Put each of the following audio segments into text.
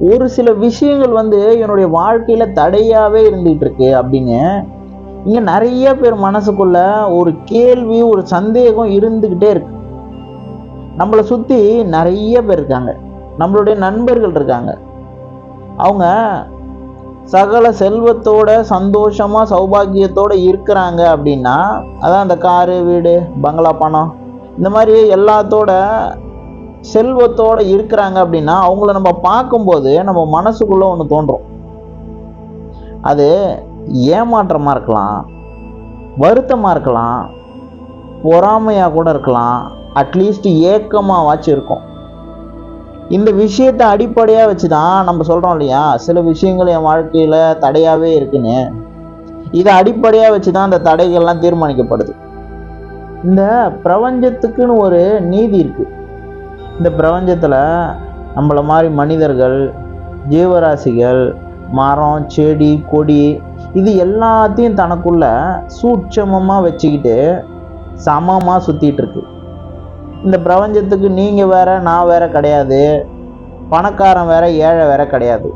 ஒரு சில விஷயங்கள் வந்து என்னுடைய வாழ்க்கையில தடையாவே இருந்துகிட்டு இருக்கு அப்படின்னு இங்க நிறைய பேர் மனசுக்குள்ள ஒரு கேள்வி ஒரு சந்தேகம் இருந்துகிட்டே இருக்கு. நம்மளை சுத்தி நிறைய பேர் இருக்காங்க. நம்மளுடைய நண்பர்கள் இருக்காங்க. அவங்க சகல செல்வத்தோட சந்தோஷமா சௌபாகியத்தோட இருக்கிறாங்க அப்படின்னா அதான் அந்த காரு வீடு பங்களா பணம் இந்த மாதிரி எல்லாத்தோட செல்வத்தோட இருக்கிறாங்க அப்படின்னா அவங்கள நம்ம பார்க்கும்போது நம்ம மனசுக்குள்ள ஒன்று தோன்றும். அது ஏமாற்றமா இருக்கலாம் வருத்தமா இருக்கலாம் பொறாமையா கூட இருக்கலாம் அட்லீஸ்ட் ஏக்கமாவாச்சும் இருக்கும். இந்த விஷயத்தை அடிப்படையாக வச்சு தான் நம்ம சொல்கிறோம் இல்லையா? சில விஷயங்கள் என் வாழ்க்கையில் தடையாகவே இருக்குன்னு. இதை அடிப்படையாக வச்சு தான் அந்த தடைகள்லாம் தீர்மானிக்கப்படுது. இந்த பிரபஞ்சத்துக்குன்னு ஒரு நீதி இருக்குது இந்த பிரபஞ்சத்தில் நம்மள மாதிரி மனிதர்கள் ஜீவராசிகள் மரம் செடி கொடி இது எல்லாத்தையும் தனக்குள்ள சூட்சமமாக வச்சுக்கிட்டு சமமாக சுற்றிட்டு இருக்கு இந்த பிரபஞ்சத்துக்கு நீங்கள் வேற நான் வேற கிடையாது. பணக்காரன் வேற ஏழை வேற கிடையாது.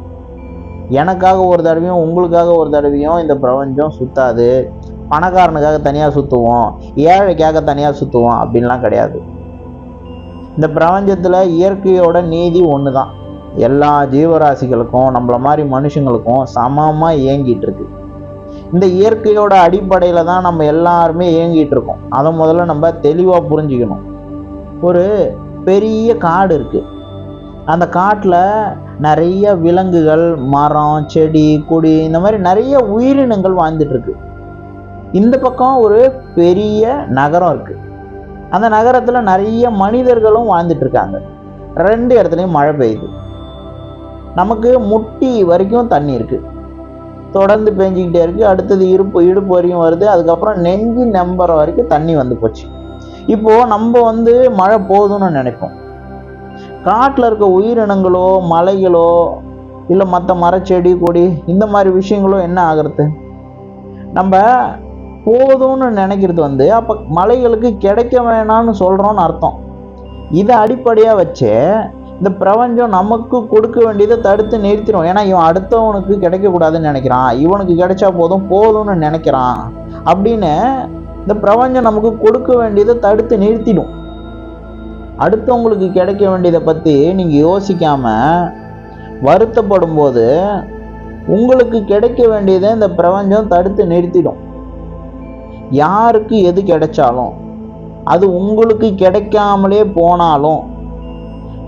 எனக்காக ஒரு தடவையும் உங்களுக்காக ஒரு தடவையும் இந்த பிரபஞ்சம் சுத்தாது. பணக்காரனுக்காக தனியாக சுற்றுவோம் ஏழைக்காக தனியாக சுற்றுவோம் அப்படின்லாம் கிடையாது. இந்த பிரபஞ்சத்தில் இயற்கையோட நீதி ஒன்று தான் எல்லா ஜீவராசிகளுக்கும் நம்மள மாதிரி மனுஷங்களுக்கும் சமமாக இயங்கிட்டு இருக்கு. இந்த இயற்கையோட அடிப்படையில் தான் நம்ம எல்லாருமே இயங்கிட்டு இருக்கோம். அதை முதல்ல நம்ம தெளிவாக புரிஞ்சுக்கணும். ஒரு பெரிய காடு இருக்குது அந்த காட்டில் நிறைய விலங்குகள் மரம் செடி கொடி இந்த மாதிரி நிறைய உயிரினங்கள் வாழ்ந்துட்டுருக்கு இந்த பக்கம் ஒரு பெரிய நகரம் இருக்குது அந்த நகரத்தில் நிறைய மனிதர்களும் வாழ்ந்துட்டுருக்காங்க ரெண்டு இடத்துலையும் மழை பெய்யுது. நமக்கு முட்டி வரைக்கும் தண்ணி இருக்குது தொடர்ந்து பெஞ்சிக்கிட்டே இருக்குது அடுத்தது இருப்பு இடுப்பு வரைக்கும் வருது. அதுக்கப்புறம் நெஞ்சு நம்புற வரைக்கும் தண்ணி வந்து போச்சு. இப்போது நம்ம வந்து மழை போதும்னு நினைப்போம். காட்டில் இருக்க உயிரினங்களோ மலைகளோ இல்லை மற்ற மரச்செடி கொடி இந்த மாதிரி விஷயங்களோ என்ன ஆகிறது? நம்ம போதும்னு நினைக்கிறது வந்து அப்போ மலைகளுக்கு கிடைக்க வேணாம்னு சொல்கிறோன்னு அர்த்தம். இதை அடிப்படையாக வச்சு இந்த பிரபஞ்சம் நமக்கு கொடுக்க வேண்டியதை தடுத்து நிறுத்திடும் ஏன்னா இவன் அடுத்தவனுக்கு கிடைக்கக்கூடாதுன்னு நினைக்கிறான். இவனுக்கு கிடைச்சா போதும் போதும்னு நினைக்கிறான். அப்படின்னு இந்த பிரபஞ்சம் நமக்கு கொடுக்க வேண்டியதை தடுத்து நிறுத்திடும். அடுத்தவங்களுக்கு கிடைக்க வேண்டியதை பற்றி நீங்கள் யோசிக்காம வருத்தப்படும் போது உங்களுக்கு கிடைக்க வேண்டியதை இந்த பிரபஞ்சம் தடுத்து நிறுத்திடும். யாருக்கு எது கிடைச்சாலும் அது உங்களுக்கு கிடைக்காமலே போனாலும்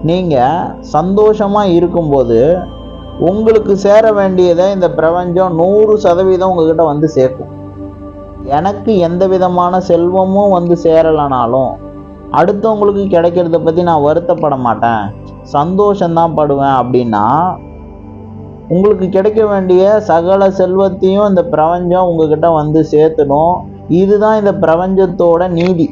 நீங்கள் சந்தோஷமாக இருக்கும்போது உங்களுக்கு சேர வேண்டியதை இந்த பிரபஞ்சம் நூறு சதவீதம் உங்ககிட்ட வந்து சேர்க்கும். எனக்கு எந்த விதமான செல்வமும் வந்து சேரலைனாலும் அடுத்தவங்களுக்கு கிடைக்கிறத பற்றி நான் வருத்தப்பட மாட்டேன். சந்தோஷந்தான் படுவேன் அப்படின்னா உங்களுக்கு கிடைக்க வேண்டிய சகல செல்வத்தையும் இந்த பிரபஞ்சம் உங்ககிட்ட வந்து சேர்த்துடும். இதுதான் இந்த பிரபஞ்சத்தோட நீதி.